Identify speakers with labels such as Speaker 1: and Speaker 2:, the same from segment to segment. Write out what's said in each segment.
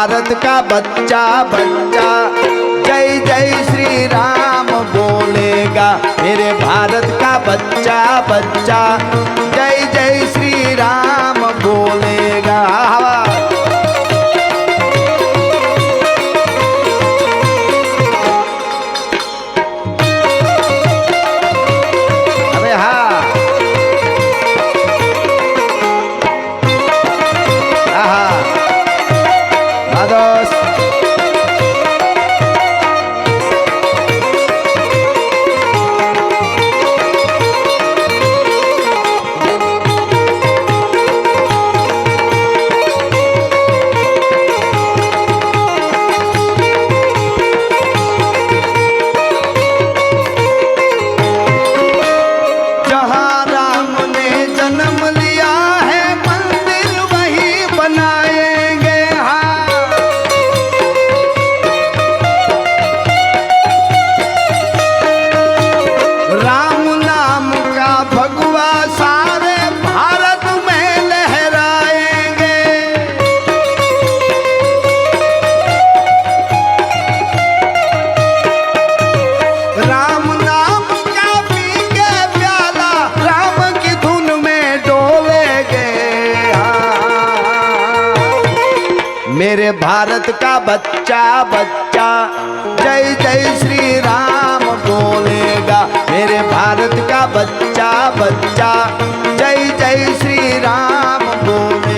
Speaker 1: भारत का बच्चा बच्चा। जय जय श्री राम बोलेगा, मेरे भारत का बच्चा बच्चा। जय जय श्री राम बोलेगा। Yes. भारत का बच्चा बच्चा जय जय श्री राम बोलेगा मेरे भारत का बच्चा बच्चा जय जय श्री राम बोलेगा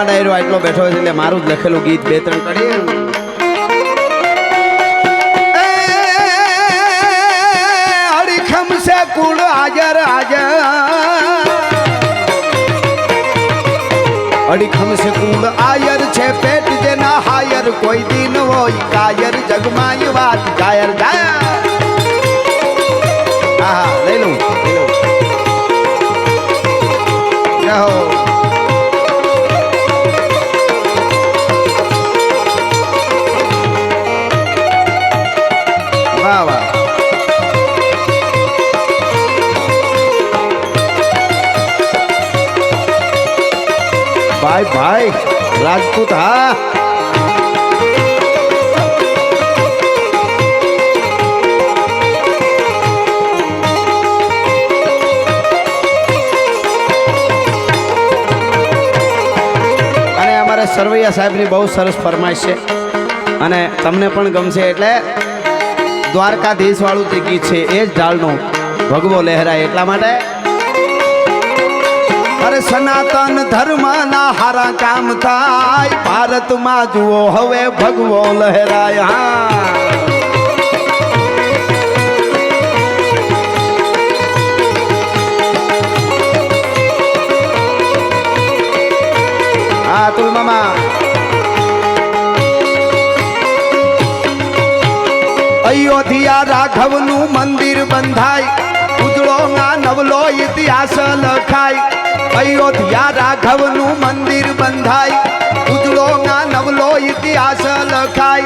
Speaker 1: અને ડાયરો આટલો બેઠો છે એટલે મારું જ લખેલું ગીત બે ત્રણ કરીએ. હરીખમ સે કુળ હાજર અડીખમ સે કુળ આયર છે પેટ જેના હાયર, કોઈ દિન હોય કાયર જગમાય વાત કાયર ગાયા હા લઈ લઉં લઈ લઉં. ભાઈ ભાઈ, રાજપૂત, હા. અને અમારે સરવૈયા સાહેબની બહુ સરસ ફરમાઈશ છે. અને તમને પણ ગમશે એટલે દ્વારકાધીશ વાળું જે ગીત છે, એ જ ઢાળનું ભગવો લહેરાય એટલા માટે અરે સનાતન ધર્મના હારા કામ થાય. ભારતમાં જુઓ હવે ભગવો લહેરાય. હા હા મામા. અયોધ્યા રાઘવનું મંદિર બંધાય. ઉજળોમાં નવલો ઇતિહાસ લખાય. અયોધ્યા રાઘવનું મંદિર બંધાય. ઉજળોમાં નવલો ઇતિહાસ લખાય.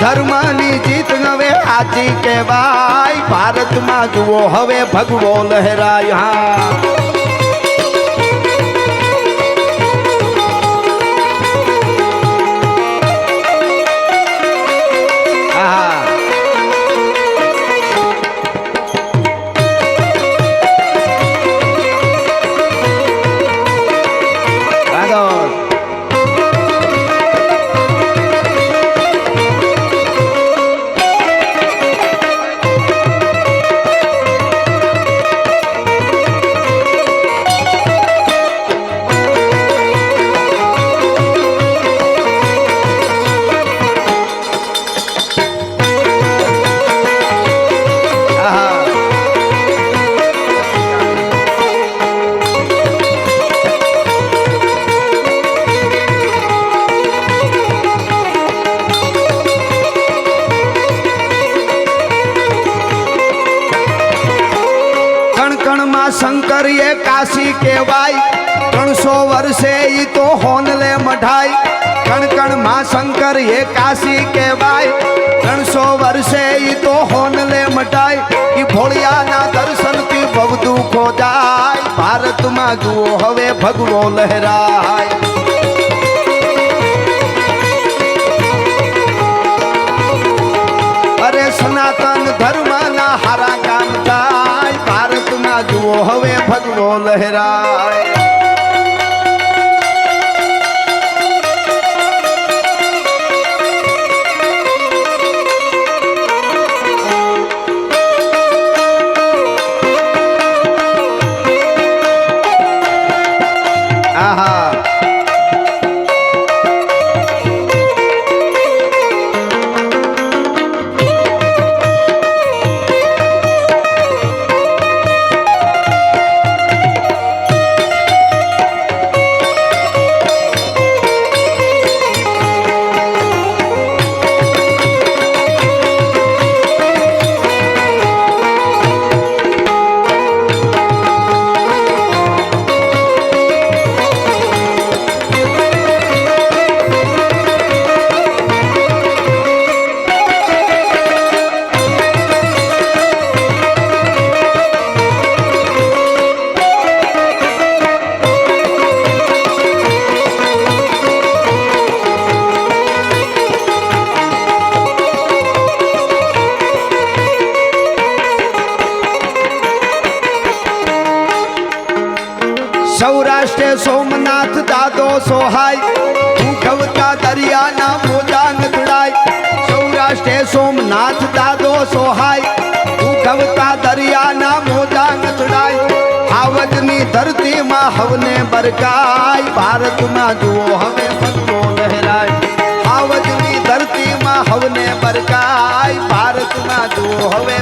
Speaker 1: ધર્મની જીત હવે આજી કહેવાય. ભારતમાં જુઓ હવે ભગવો લહેરાય. હા. શંકર એ કાશી કહેવાય. ત્રણસો વર્ષે ઈ તો હોનલે મઢાય કણ કણમાં શંકર એ કાશી કહેવાય. ત્રણસો વર્ષે ઈ તો હોનલે મઢાય ઈ ભોળિયાના દર્શનથી બહુ દુઃખો જાય ભારતમાં જુઓ હવે ભગવો લહેરાય. અરે સનાતન ધર્મના હારા ભગવો લહેરાય. સૌરાષ્ટ્રે સોમનાથ દાદો સોહાય ઉગવતા દરિયાના મોજા નથડાય સૌરાષ્ટ્રે સોમનાથ દાદો સોહાય ઉગવતા દરિયાના મોજા નથડાય આવજની ધરતીમાં હવને બરકાય, ભારતમાં જુઓ હવે ભગવો લહેરાય. આવજની ધરતીમાં હવને બરકાય, ભારતમાં જુઓ હવે